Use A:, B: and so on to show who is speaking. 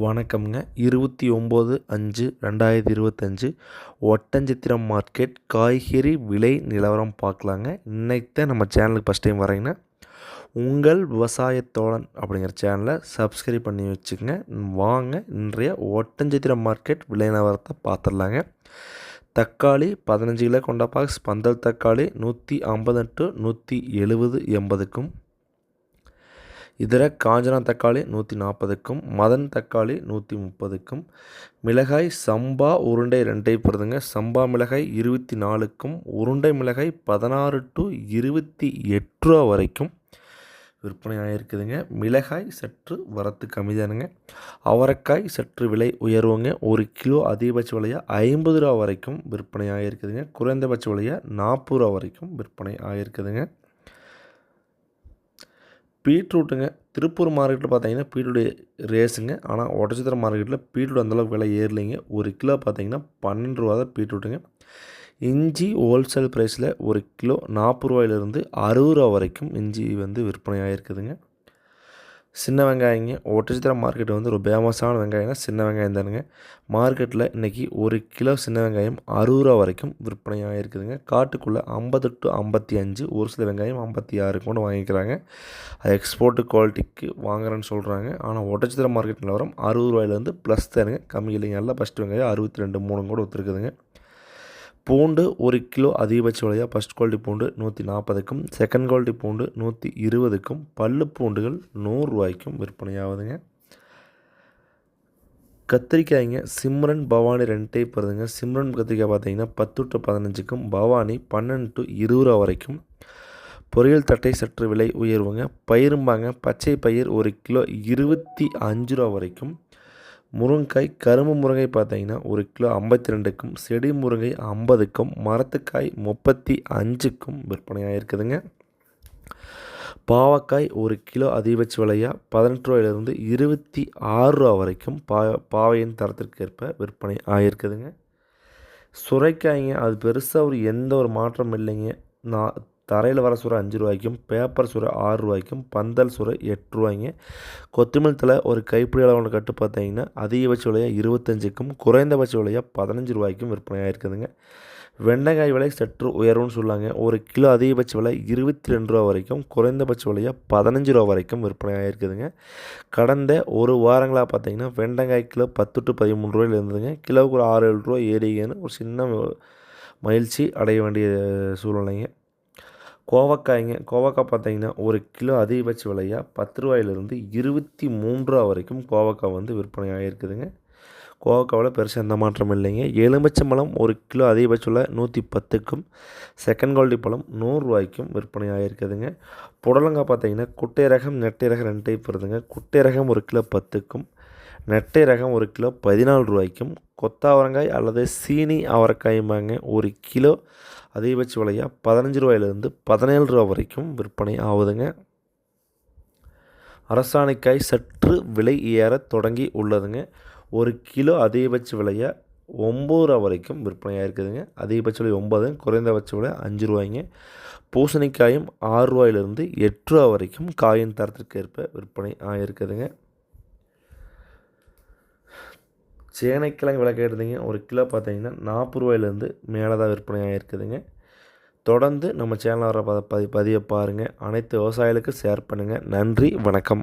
A: வணக்கம்ங்க. இருபத்தி ஒம்பது அஞ்சு ரெண்டாயிரத்தி இருபத்தஞ்சு ஒட்டஞ்சித்திரம் மார்க்கெட் காய்கறி விலை நிலவரம் பார்க்கலாங்க. இன்னைக்கு நம்ம சேனலுக்கு ஃபஸ்ட் டைம் வரீங்கன்னா உங்கள் விவசாயத்தோழன் அப்படிங்கிற சேனலை சப்ஸ்கிரைப் பண்ணி வச்சுக்கோங்க. வாங்க இன்றைய ஒட்டஞ்சத்திரம் மார்க்கெட் விலை நிலவரத்தை பார்த்துடலாங்க. தக்காளி பதினஞ்சு கிலோ கொண்ட பாக்ஸ் பந்தல் தக்காளி நூற்றி ஐம்பது டு நூற்றி எழுபது எண்பதுக்கும் இதர காஞ்சனா தக்காளி நூற்றி நாற்பதுக்கும் மதன் தக்காளி நூற்றி முப்பதுக்கும் மிளகாய் சம்பா உருண்டை ரெண்டை போடுதுங்க சம்பா மிளகாய் இருபத்தி நாலுக்கும் உருண்டை மிளகாய் பதினாறு டு இருபத்தி எட்டு ரூபா வரைக்கும் விற்பனை ஆகிருக்குதுங்க மிளகாய் சற்று வரத்து கம்மிதானுங்க. அவரைக்காய் சற்று விலை உயர்வுங்க. ஒரு கிலோ அதிகபட்ச விலையாக ஐம்பது ரூபா வரைக்கும் விற்பனை ஆகிருக்குதுங்க குறைந்தபட்ச விலையாக நாற்பது ரூபா வரைக்கும் விற்பனை ஆகிருக்குதுங்க பீட்ரூட்டுங்க. திருப்பூர் மார்க்கெட்டில் பார்த்தீங்கன்னா பீட்ரூட் ரேஸுங்க ஆனால் ஒட்டச்சத்திர மார்க்கெட்டில் பீட்ரூட் அந்தளவுக்கு விலை ஏறலைங்க. ஒரு கிலோ பார்த்தீங்கன்னா பன்னெண்டு ரூபா தான் பீட்ரூட்டுங்க. இஞ்சி ஹோல்சேல் ப்ரைஸில் ஒரு கிலோ நாற்பது ரூபாயிலிருந்து அறுபது ரூபா வரைக்கும் இஞ்சி வந்து விற்பனையாக இருக்குதுங்க சின்ன வெங்காயங்க ஒட்டச்சித்திர மார்க்கெட் வந்து ஒரு ஃபேமஸான வெங்காயம்னா சின்ன வெங்காயம் தானுங்க. மார்க்கெட்டில் இன்றைக்கி ஒரு கிலோ சின்ன வெங்காயம் அறுபது ரூபா வரைக்கும் விற்பனையாக இருக்குதுங்க. காட்டுக்குள்ளே ஐம்பது டு ஐம்பத்தி அஞ்சு ஒரு சில வெங்காயம் ஐம்பத்தி ஆறு கொண்டு வாங்கிக்கிறாங்க. அது எக்ஸ்போர்ட்டு குவாலிட்டிக்கு வாங்குறேன்னு சொல்கிறாங்க ஆனால் ஒட்டச்சித்திர மார்க்கெட் நிலவரம் அறுபது ரூபாயிலேருந்து ப்ளஸ் தானுங்க. கம்மி இல்லைங்க. எல்லாம் ஃபஸ்ட்டு வெங்காயம் அறுபத்தி ரெண்டு மூணு கூட ஒத்துருக்குதுங்க. பூண்டு ஒரு கிலோ அதிகபட்ச விலையாக ஃபஸ்ட் குவாலிட்டி பூண்டு நூற்றி நாற்பதுக்கும் செகண்ட் குவாலிட்டி பூண்டு நூற்றி இருபதுக்கும் பல்லு பூண்டுகள் நூறுரூவாய்க்கும் விற்பனையாகுதுங்க. கத்திரிக்காய்ங்க சிம்ரன் பவானி ரெண்டு டைப் வருதுங்க. சிம்ரன் கத்திரிக்காய் பார்த்தீங்கன்னா பத்து டு பதினஞ்சுக்கும் பவானி பன்னெண்டு டு இருபது ரூபா வரைக்கும். பொரியல் தட்டை சற்று விலை உயர்வுங்க. பயிரும்பாங்க பச்சை பயிர் ஒரு கிலோ இருபத்தி அஞ்சு ரூபா வரைக்கும். முருங்கைக்காய் கரும்பு முருங்கை பார்த்தீங்கன்னா ஒரு கிலோ ஐம்பத்தி ரெண்டுக்கும் செடி முருங்கை ஐம்பதுக்கும் மரத்துக்காய் முப்பத்தி அஞ்சுக்கும் விற்பனையாக இருக்குதுங்க. பாவக்காய் ஒரு கிலோ அதிகபட்ச விலையாக பதினெட்டு ரூபாயிலிருந்து இருபத்தி ஆறு ரூபா வரைக்கும் பா பாவையின் தரத்திற்கு ஏற்ப விற்பனை ஆகியிருக்குதுங்க சுரைக்காய்ங்க அது பெருசாக ஒரு எந்த ஒரு மாற்றம் இல்லைங்க. நான் தரையில் வர சுரை அஞ்சு ரூபாய்க்கும் பேப்பர் சுரை ஆறு ரூபாய்க்கும் பந்தல் சுரை எட்டு ரூபாய்ங்க. கொத்தமல்லி தலை ஒரு கைப்பிடி அளவு கட்டு பார்த்தீங்கன்னா அதிகபட்ச விலையாக இருபத்தஞ்சுக்கும் குறைந்தபட்ச விலையாக பதினஞ்சு ரூபாய்க்கும் விற்பனையாக இருக்குதுங்க வெண்டைக்காய் விலை சற்று உயர்வுன்னு சொல்லாங்க. ஒரு கிலோ அதிகபட்ச விலை இருபத்தி ரெண்டு ரூபா வரைக்கும் குறைந்தபட்ச விலையாக பதினஞ்சு ரூபா வரைக்கும் விற்பனையாக இருக்குதுங்க கடந்த ஒரு வாரங்களாக பார்த்தீங்கன்னா வெண்டைக்காய் கிலோ பத்து டு பதிமூணு ரூபாயில் இருந்ததுங்க. கிலோவுக்கு ஒரு ஆறு ஏழு ரூபா ஏறிங்கன்னு ஒரு சின்ன மகிழ்ச்சி அடைய வேண்டிய சூழ்நிலைங்க. கோவக்காய்ங்க கோவக்காய் பார்த்தீங்கன்னா ஒரு கிலோ அதிகபட்ச விலையாக பத்து ரூபாயிலிருந்து இருபத்தி மூன்று ரூபா வரைக்கும் கோவக்காய் வந்து விற்பனை ஆகிருக்குதுங்க கோவக்காவில் பெருசாக எந்த மாற்றம் இல்லைங்க. எலுமிச்சம் பழம் ஒரு கிலோ அதிகபட்ச விலை நூற்றி பத்துக்கும் செகண்ட் குவாலிட்டி பழம் நூறுரூவாய்க்கும் விற்பனை ஆகிருக்குதுங்க புடலங்காய் பார்த்தீங்கன்னா குட்டை ரகம் நெட்டை ரகம் ரெண்டு டைப் வருதுங்க குட்டை ரகம் ஒரு கிலோ பத்துக்கும் நெட்டை ரகம் ஒரு கிலோ பதினாலு ரூபாய்க்கும் கொத்தாவரங்காய் அல்லது சீனி அவரைக்காயும்பாங்க ஒரு கிலோ அதிகபட்ச விலையாக பதினஞ்சு ரூபாயிலிருந்து பதினேழு ரூபா வரைக்கும் விற்பனை ஆகுதுங்க. அரசாணிக்காய் சற்று விலை ஏற தொடங்கி உள்ளதுங்க. ஒரு கிலோ அதிகபட்ச விலையாக ஒம்பது ரூபா வரைக்கும் விற்பனையாக இருக்குதுங்க அதிகபட்ச விலை ஒம்பது குறைந்தபட்ச விலை அஞ்சு ரூபாய்ங்க. பூசணிக்காயும் ஆறு ரூபாயிலிருந்து எட்டு ரூபா வரைக்கும் காயின் தரத்திற்கு ஏற்ப விற்பனை ஆகிருக்குதுங்க சேனைக்கிழங்கு விலை கேட்டிருந்தீங்க ஒரு கிலோ பார்த்தீங்கன்னா நாற்பது ரூபாயிலேருந்து மேலே தான் விற்பனை இருக்குதுங்க. தொடர்ந்து நம்ம சேனலில் வர பதி பதிவை பாருங்கள் அனைத்து விவசாயிகளுக்கும் ஷேர் பண்ணுங்கள் நன்றி வணக்கம்.